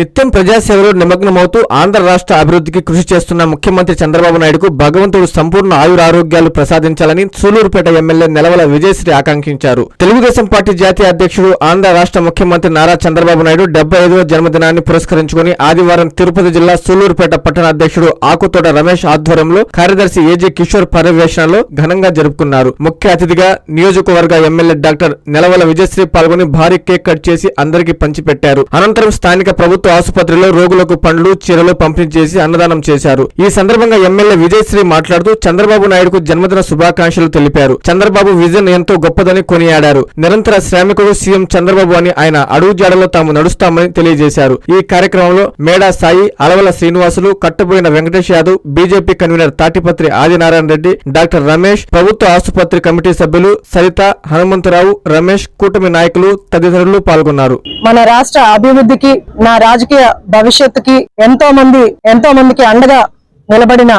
నిత్యం ప్రజాసేవలో నిమగ్నమవుతూ ఆంధ్ర రాష్ట్ర అభివృద్ధికి కృషి చేస్తున్న ముఖ్యమంత్రి చంద్రబాబు నాయుడుకు భగవంతుడు సంపూర్ణ ఆయురారోగ్యాలు ప్రసాదించాలని సూలూరుపేట ఎమ్మెల్యే నెలవల విజయశ్రీ ఆకాంక్షించారు. తెలుగుదేశం పార్టీ జాతీయ అధ్యక్షుడు ఆంధ్ర రాష్ట్ర ముఖ్యమంత్రి నారా చంద్రబాబు నాయుడు డెబ్బై ఐదవ జన్మదినాన్ని పురస్కరించుకుని ఆదివారం తిరుపతి జిల్లా సూలూరుపేట పట్టణ అధ్యక్షుడు ఆకుతోట రమేష్ ఆధ్వర్యంలో కార్యదర్శి ఏజే కిషోర్ పర్యవేక్షణలో ఘనంగా జరుపుకున్నారు. ముఖ్య అతిథిగా నియోజకవర్గ ఎమ్మెల్యే డాక్టర్ నెలవల విజయశ్రీ పాల్గొని భారీ కేక్ కట్ చేసి అందరికీ పంచిపెట్టారు. అనంతరం స్థానిక ప్రభుత్వ ఆసుపత్రిలో రోగులకు పండ్లు చీరలు పంపిణీ చేసి అన్నదానం చేశారు. ఈ సందర్భంగా ఎమ్మెల్యే విజయశ్రీ మాట్లాడుతూ చంద్రబాబు నాయుడుకు జన్మదిన శుభాకాంక్షలు తెలిపారు. చంద్రబాబు విజన్ ఎంతో గొప్పదని కొనియాడారు. నిరంతర శ్రామికుడు సీఎం చంద్రబాబు అని ఆయన అడుగు జాడలో తాము నడుస్తామని తెలియజేశారు. ఈ కార్యక్రమంలో Meda Sai Alavala Srinivasulu Kattaboyina Venkatesh Yadav BJP convener Tadipatri Adinarayana Reddy doctor Ramesh ప్రభుత్వ ఆసుపత్రి కమిటీ సభ్యులు సరిత హనుమంతరావు రమేష్ కూటమి నాయకులు తదితరులు పాల్గొన్నారు. మన రాష్ట్ర అభివృద్ధికి నా రాజకీయ భవిష్యత్తుకి ఎంతో మంది ఎంతో మందికి అండగా నిలబడిన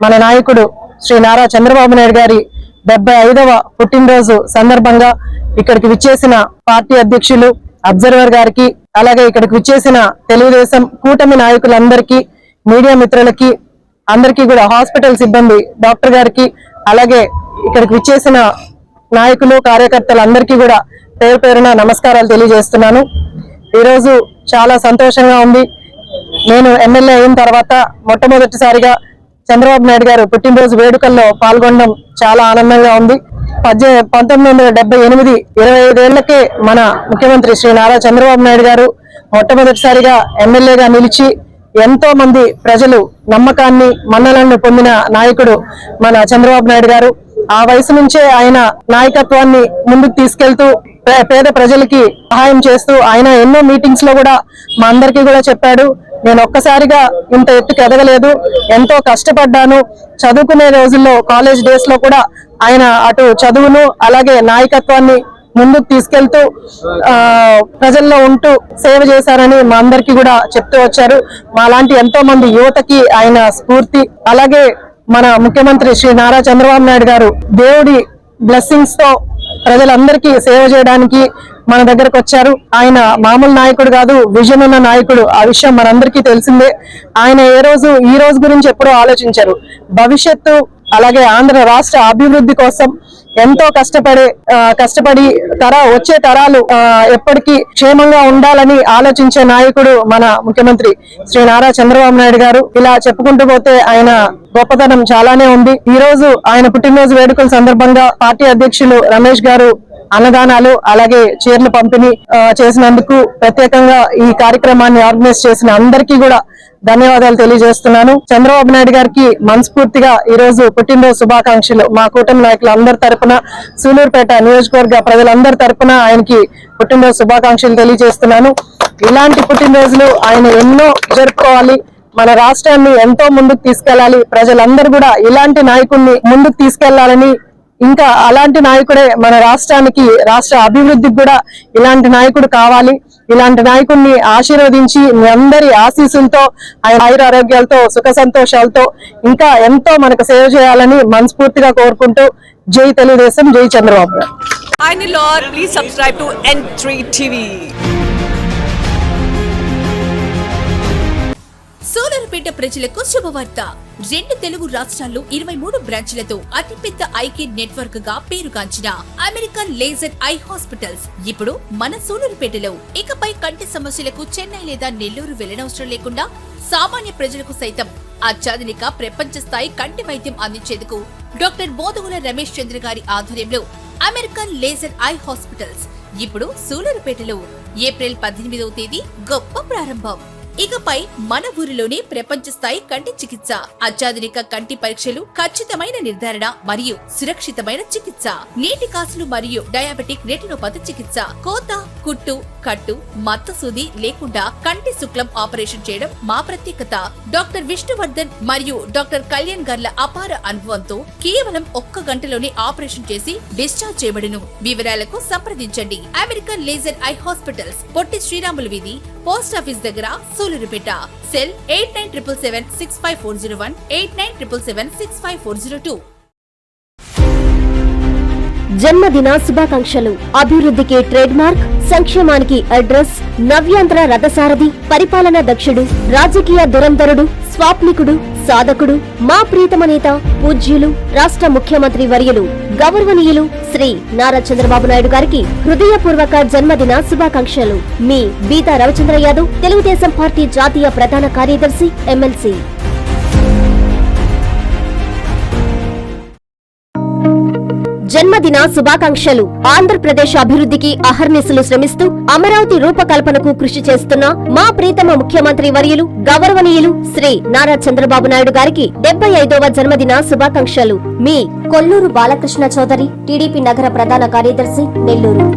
మన నాయకుడు శ్రీ నారా చంద్రబాబు నాయుడు గారి డెబ్బై ఐదవ పుట్టినరోజు సందర్భంగా ఇక్కడికి విచ్చేసిన పార్టీ అధ్యక్షులు అబ్జర్వర్ గారికి అలాగే ఇక్కడికి విచ్చేసిన తెలుగుదేశం కూటమి నాయకులందరికీ మీడియా మిత్రులకి అందరికీ కూడా హాస్పిటల్ సిబ్బంది డాక్టర్ గారికి అలాగే ఇక్కడికి విచ్చేసిన నాయకులు కార్యకర్తలందరికీ కూడా పేరు పేరున నమస్కారాలు తెలియజేస్తున్నాను. ఈరోజు చాలా సంతోషంగా ఉంది. నేను ఎమ్మెల్యే అయిన తర్వాత మొట్టమొదటిసారిగా చంద్రబాబు నాయుడు గారు పుట్టినరోజు వేడుకల్లో పాల్గొనడం చాలా ఆనందంగా ఉంది. పద్దె పంతొమ్మిది వందల డెబ్బై ఎనిమిది ఇరవై ఐదేళ్ళకే మన ముఖ్యమంత్రి శ్రీ నారా చంద్రబాబు నాయుడు గారు మొట్టమొదటిసారిగా ఎమ్మెల్యేగా నిలిచి ఎంతో మంది ప్రజలు నమ్మకాన్ని మన్నలను పొందిన నాయకుడు మన చంద్రబాబు నాయుడు గారు. ఆ వయసు నుంచే ఆయన నాయకత్వాన్ని ముందుకు తీసుకెళ్తూ పే- పేద ప్రజలకి సహాయం చేస్తూ ఆయన ఎన్నో మీటింగ్స్లో కూడా మా అందరికీ కూడా చెప్పాడు. నేను ఒక్కసారిగా ఇంత ఎత్తుకు ఎదగలేదు. ఎంతో కష్టపడ్డాను. చదువుకునే రోజుల్లో కాలేజ్ డేస్లో కూడా ఆయన అటు చదువును అలాగే నాయకత్వాన్ని ముందుకు తీసుకెళ్తూ ఆ ప్రజల్లో ఉంటూ సేవ చేశారని మా అందరికీ కూడా చెప్తూ వచ్చారు. మా లాంటి ఎంతో మంది యువతకి ఆయన స్ఫూర్తి అలాగే మన ముఖ్యమంత్రి శ్రీ నారా చంద్రబాబు నాయుడు గారు దేవుడి బ్లెస్సింగ్స్తో ప్రజలందరికీ సేవ చేయడానికి మన దగ్గరకు వచ్చారు. ఆయన మామూలు నాయకుడు కాదు విజన్ ఉన్న నాయకుడు. ఆ విషయం మనందరికీ తెలిసిందే. ఆయన ఏ రోజు ఈ రోజు గురించి ఎప్పుడూ ఆలోచించారు. భవిష్యత్తు అలాగే ఆంధ్ర రాష్ట్ర అభివృద్ధి కోసం ఎంతో కష్టపడే కష్టపడి తర వచ్చే తరాలు ఎప్పటికీ క్షేమంగా ఉండాలని ఆలోచించే నాయకుడు మన ముఖ్యమంత్రి శ్రీ నారా చంద్రబాబు నాయుడు గారు. ఇలా చెప్పుకుంటూ పోతే ఆయన గొప్పతనం చాలానే ఉంది. ఈ రోజు ఆయన పుట్టినరోజు వేడుకల సందర్భంగా పార్టీ అధ్యక్షులు రమేష్ గారు అన్నదానాలు అలాగే చీరలు పంపిణీ చేసినందుకు ప్రత్యేకంగా ఈ కార్యక్రమాన్ని ఆర్గనైజ్ చేసిన అందరికీ కూడా ధన్యవాదాలు తెలియజేస్తున్నాను. చంద్రబాబు నాయుడు గారికి మనస్ఫూర్తిగా ఈ రోజు పుట్టినరోజు శుభాకాంక్షలు. మా కూటమి నాయకులు అందరి తరపున సూలూరుపేట నియోజకవర్గ ప్రజలందరి తరపున ఆయనకి పుట్టినరోజు శుభాకాంక్షలు తెలియజేస్తున్నాను. ఇలాంటి పుట్టినరోజులు ఆయన ఎన్నో జరుపుకోవాలి. మన రాష్ట్రాన్ని ఎంతో ముందుకు తీసుకెళ్ళాలి ప్రజలందరూ కూడా ఇలాంటి నాయకుడిని ముందుకు తీసుకెళ్ళాలని ఇంకా అలాంటి నాయకుడే మన రాష్ట్రానికి రాష్ట్ర అభివృద్ధికి కూడా ఇలాంటి నాయకుడు కావాలి. ఇలాంటి నాయకుడిని ఆశీర్వదించి మీ అందరి ఆశీస్సులతో ఆయన ఆయుర ఆరోగ్యాలతో సుఖ సంతోషాలతో ఇంకా ఎంతో మనకు సేవ చేయాలని మనస్ఫూర్తిగా కోరుకుంటూ జై తెలుగుదేశం జై Chandrababu Naidu. Hi Nilor, to subscribe TV Solarpeta ప్రజలకు శుభవార్త. రెండు తెలుగు రాష్ట్రాల్లో ఇరవై మూడు బ్రాంచ్లతో అతిపెద్ద ఐకే నెట్వర్క్గా పేరుగాంచిన అమెరికన్ లేజర్ ఐ హాస్పిటల్స్ ఇప్పుడు మన సోలర్పేటలో ఇకపై కంటి సమస్యలకు చెన్నై లేదా నెల్లూరు వెళ్ళనవసరం లేకుండా సామాన్య ప్రజలకు సైతం అత్యాధునిక ప్రపంచ స్థాయి కంటి వైద్యం అందించేందుకు డాక్టర్ బోధగుల రమేష్ చంద్ర గారి ఆధ్వర్యంలో అమెరికన్ లేజర్ ఐ హాస్పిటల్స్ ఇప్పుడు సూలూరుపేటలో ఏప్రిల్ పద్దెనిమిదవ తేదీ గొప్ప ప్రారంభం. ఇకపై మన ఊరిలోనే ప్రపంచ స్థాయి కంటి చికిత్స అత్యాధునిక కంటి పరీక్షలు ఖచ్చితమైన నిర్ధారణ మరియు సురక్షితమైన చికిత్స నీటి కాసులు మరియు డయాబెటిక్ రెటినోపతి చికిత్స కోత కుట్టు కట్టు మత్తు సూది లేకుండా కంటి శుక్లం ఆపరేషన్ చేయడం మా ప్రత్యేకత. డాక్టర్ విష్ణువర్ధన్ మరియు డాక్టర్ కళ్యాణ్ గర్ల అపార అనుభవంతో కేవలం ఒక్క గంటలోనే ఆపరేషన్ చేసి డిశ్చార్జ్ చేయబడును. వివరాలకు సంప్రదించండి. American laser eye hospitals Potti Sriramulu వీధి పోస్ట్ ఆఫీస్ దగ్గర Sullurpeta cell eight nine triple seven six five four zero one eight nine triple seven six five four zero two. జన్మదిన శుభాకాంక్షలు. అభివృద్ధికి ట్రేడ్ మార్క్ సంక్షేమానికి address నవ్యాంధ్ర రథసారథి పరిపాలనా దక్షుడు రాజకీయ దురంధరుడు స్వాప్నికుడు సాధకుడు మా ప్రీతమ నేత పూజ్యులు రాష్ట్ర ముఖ్యమంత్రి వర్యులు గౌరవనీయులు శ్రీ నారా చంద్రబాబు నాయుడు గారికి హృదయపూర్వక జన్మదిన శుభాకాంక్షలు. మీ బీతా రవిచంద్ర యాదవ్ తెలుగుదేశం పార్టీ జాతీయ ప్రధాన కార్యదర్శి ఎమ్మెల్సీ. జన్మదిన శుభాకాంక్షలు. ఆంధ్రప్రదేశ్ అభివృద్ధికి అహర్నిశలు శ్రమిస్తూ అమరావతి రూపకల్పనకు కృషి చేస్తున్న మా ప్రీతమ ముఖ్యమంత్రి వర్యులు గౌరవనీయులు శ్రీ నారా చంద్రబాబు నాయుడు గారికి డెబ్బై ఐదవ జన్మదిన శుభాకాంక్షలు. మీ కొల్లూరు బాలకృష్ణ చౌదరి టీడీపీ నగర ప్రధాన కార్యదర్శి నెల్లూరు.